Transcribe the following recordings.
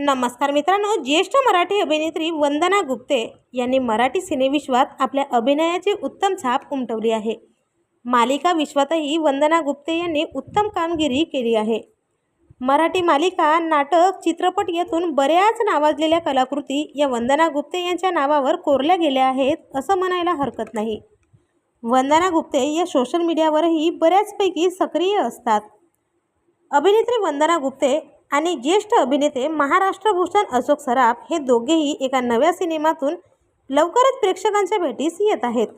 नमस्कार मित्रांनो ज्येष्ठ मराठी अभिनेत्री वंदना गुप्ते यांनी मराठी सिनेविश्वात आपल्या अभिनयाची उत्तम छाप उमटवली आहे. मालिका विश्वातही वंदना गुप्ते यांनी उत्तम कामगिरी केली आहे. मराठी मालिका नाटक चित्रपट यातून बऱ्याच नावाजलेल्या कलाकृती या वंदना गुप्ते यांच्या नावावर कोरल्या गेल्या आहेत असं म्हणायला हरकत नाही. वंदना गुप्ते या सोशल मीडियावरही बऱ्याचपैकी सक्रिय असतात. अभिनेत्री वंदना गुप्ते आणि ज्येष्ठ अभिनेते महाराष्ट्रभूषण अशोक सराफ हे दोघेही एका नव्या सिनेमातून लवकरच प्रेक्षकांच्या भेटीस येत आहेत.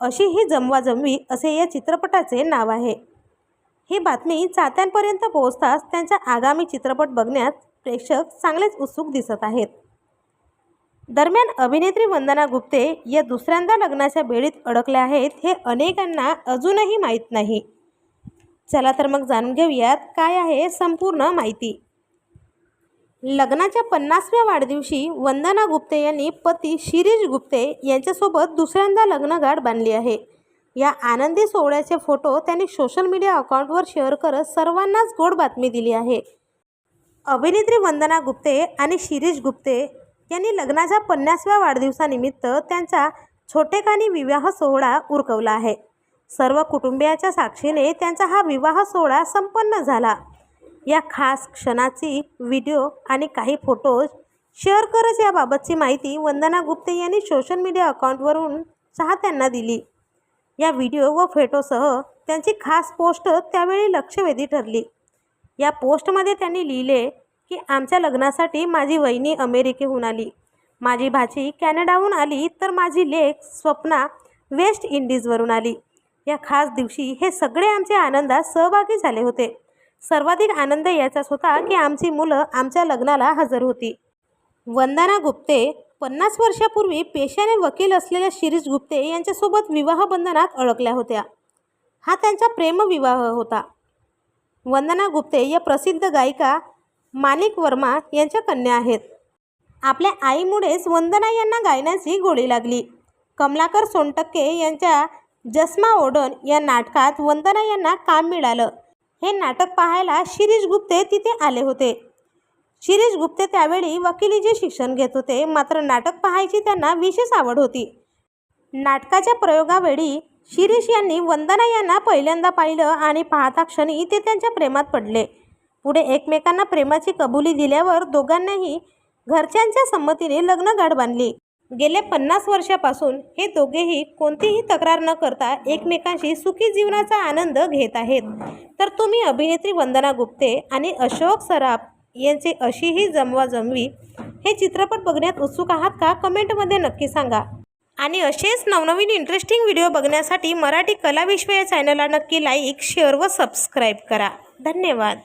अशी ही जमवाजमवी असे या चित्रपटाचे नाव आहे. ही बातमी चाहत्यांपर्यंत पोहोचताच त्यांच्या आगामी चित्रपट बघण्यात प्रेक्षक चांगलेच उत्सुक दिसत आहेत. दरम्यान अभिनेत्री वंदना गुप्ते या दुसऱ्यांदा लग्नाच्या बेडीत अडकल्या आहेत हे अनेकांना अजूनही माहीत नाही. चला तर मग जाणून घेऊयात काय आहे संपूर्ण माहिती. लग्नाच्या पन्नासव्या वाढदिवशी वंदना गुप्ते यांनी पती शिरीष गुप्ते यांच्यासोबत दुसऱ्यांदा लग्नगाठ बांधली आहे. या आनंदी सोहळ्याचे फोटो त्यांनी सोशल मीडिया अकाउंटवर शेअर करत सर्वांनाच गोड बातमी दिली आहे. अभिनेत्री वंदना गुप्ते आणि शिरीष गुप्ते यांनी लग्नाच्या पन्नासव्या वाढदिवसानिमित्त त्यांचा छोटेखानी विवाह सोहळा उरकवला आहे. सर्व कुटुंबियाच्या साक्षीने त्यांचा हा विवाह सोहळा संपन्न झाला. या खास क्षणाची व्हिडिओ आणि काही फोटोज शेअर करत याबाबतची माहिती वंदना गुप्ते यांनी सोशल मीडिया अकाउंटवरून चाहत्यांना दिली. या व्हिडिओ व फोटोसह त्यांची खास पोस्ट त्यावेळी लक्षवेधी ठरली. या पोस्टमध्ये त्यांनी लिहिले की आमच्या लग्नासाठी माझी वहिनी अमेरिकेहून आली. माझी भाची कॅनडाहून आली तर माझी लेख स्वप्ना वेस्ट इंडिजवरून आली. या खास दिवशी हे सगळे आमचे आनंदात सहभागी झाले होते. सर्वाधिक आनंद याचाच होता की आमची मुलं आमच्या लग्नाला हजर होती. वंदना गुप्ते पन्नास वर्षापूर्वी पेशाने वकील असलेल्या शिरीष गुप्ते यांच्यासोबत विवाहबंधनात अडकल्या होत्या. हा त्यांचा प्रेमविवाह होता. वंदना गुप्ते या प्रसिद्ध गायिका मानिक वर्मा यांच्या कन्या आहेत. आपल्या आईमुळेच वंदना यांना गायनाची गोळी लागली. कमलाकर सोनटक्के यांच्या जस्मा ओडन या नाटकात वंदना यांना काम मिळालं. हे नाटक पाहायला शिरीष गुप्ते तिथे आले होते. शिरीष गुप्ते त्यावेळी वकिलीचे शिक्षण घेत होते मात्र नाटक पाहायची त्यांना विशेष आवड होती. नाटकाच्या प्रयोगावेळी शिरीष यांनी वंदना यांना पहिल्यांदा पाहिलं आणि पाहता क्षणी ते त्यांच्या प्रेमात पडले. पुढे एकमेकांना प्रेमाची कबुली दिल्यावर दोघांनाही घरच्यांच्या संमतीने लग्न गाठ बांधली. गेल्या पन्नास वर्षापासून हे दोघेही कोणतीही तक्रार न करता एकमेकांशी सुखी जीवनाचा आनंद घेत आहेत. तर तुम्ही अभिनेत्री वंदना गुप्ते आणि अशोक सराफ यांचे अशीही जमवाजमवी हे चित्रपट बघण्यात उत्सुक आहात का? कमेंटमध्ये नक्की सांगा. आणि असेच नवनवीन इंटरेस्टिंग व्हिडिओ बघण्यासाठी मराठी कलाविश्व या चॅनलला नक्की लाईक शेअर व सबस्क्राईब करा. धन्यवाद.